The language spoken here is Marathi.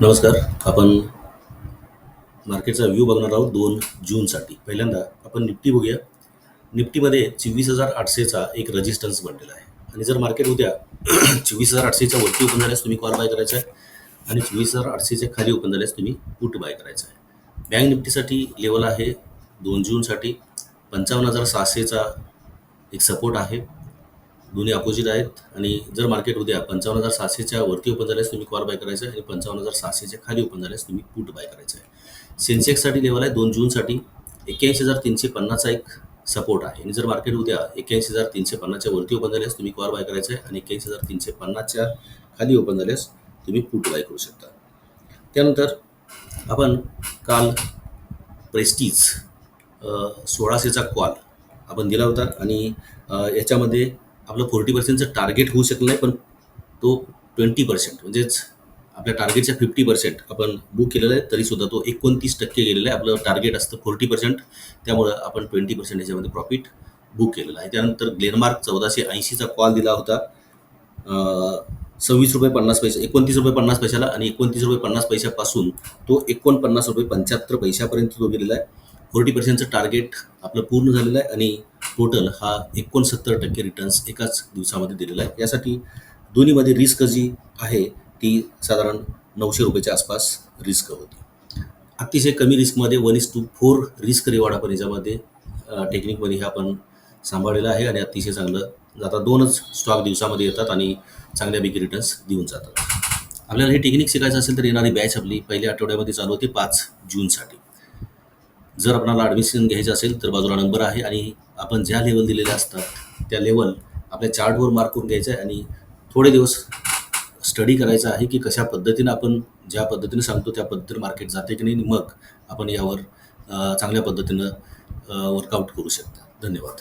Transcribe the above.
नमस्कार. आपण मार्केटचा व्ह्यू बघणार आहोत दोन जूनसाठी. पहिल्यांदा आपण निफ्टी बघूया. निफ्टीमध्ये चोवीस हजार आठशेचा एक रजिस्टन्स बनलेला आहे. आणि जर मार्केट उद्या चोवीस हजार आठशेच्या वरती ओपन झाल्यास तुम्ही कॉल बाय करायचा आहे. आणि चोवीस हजार आठशेच्या खाली ओपन झाल्यास तुम्ही पुट बाय करायचा आहे. बँक निफ्टीसाठी लेवल आहे दोन जूनसाठी. पंचावन्न हजार सहाशेचा एक सपोर्ट आहे. दोन्ही अपोजिट आहेत. आणि जर मार्केट उद्या पंचावन्न हजार सहाशेच्या वरती ओपन झाल्यास तुम्ही कॉल बाय करायचं आहे. आणि पंचावन्न हजार सहाशेच्या खाली ओपन झाल्यास तुम्ही पुट बाय करायचं आहे. सेन्सेक्ससाठी लेवल आहे दोन जूनसाठी एक्क्याऐंशी हजार तीनशे पन्नासचा एक सपोर्ट आहे. आणि जर मार्केट उद्या एक्क्याऐंशी हजार तीनशे पन्नासच्या वरती ओपन झाल्यास तुम्ही कॉल बाय करायचं आहे. आणि एक्क्याऐंशी हजार तीनशे पन्नासच्या खाली ओपन झाल्यास तुम्ही पुट बाय करू शकता. त्यानंतर आपण काल प्रेस्टीज सोळाशेचा कॉल आपण दिला होता. आणि याच्यामध्ये आपलं फोर्टी पर्सेंटचं टार्गेट होऊ शकलं नाही पण तो ट्वेंटी पर्सेंट म्हणजेच आपल्या टार्गेटच्या फिफ्टी पर्सेंट आपण बुक केलेलं आहे तरीसुद्धा तो एकोणतीस टक्के गेलेला आहे. आपलं टार्गेट असतं फोर्टी पर्सेंट त्यामुळं आपण ट्वेंटी पर्सेंट याच्यामध्ये प्रॉफिट बुक केलेलं आहे. त्यानंतर ग्लेनमार्क चौदाशे ऐंशीचा कॉल दिला होता. सव्वीस रुपये पन्नास पैसे एकोणतीस रुपये पन्नास पैशाला आणि एकोणतीस रुपये पन्नास पैशापासून तो एकोणपन्नास रुपये पंच्याहत्तर पैशापर्यंत तो गेलेला आहे. फोर्टी पर्सेंटचं टार्गेट आपलं पूर्ण झालेलं आहे आणि टोटल हा एकोणसत्तर टक्के रिटर्न्स एकाच दिवसामध्ये दिलेला आहे. यासाठी दोन्हीमध्ये रिस्क जी आहे ती साधारण नऊशे रुपयाच्या आसपास रिस्क होती. अतिशय कमी रिस्कमध्ये one is to four risk reward आपण याच्यामध्ये टेक्निकमध्ये हे आपण सांभाळलेलं आहे आणि अतिशय चांगलं जातात. दोनच स्टॉक दिवसामध्ये येतात आणि चांगल्यापैकी रिटर्न्स देऊन जातात. आपल्याला हे टेक्निक शिकायचं असेल तर येणारी बॅच आपली पहिल्या आठवड्यामध्ये चालू होती पाच जूनसाठी. जर आपणाला ॲडमिशन घ्यायचं असेल तर बाजूला नंबर आहे आणि आपण ज्या लेवल दिलेल्या असतात त्या लेवल आपल्या चार्टवर मार्क करून घ्यायचं आहे आणि थोडे दिवस स्टडी करायचा आहे की कशा पद्धतीनं आपण ज्या पद्धतीने सांगतो त्या पद्धतीने मार्केट जाते की नाही मग आपण यावर चांगल्या पद्धतीनं वर्कआउट करू शकता. धन्यवाद.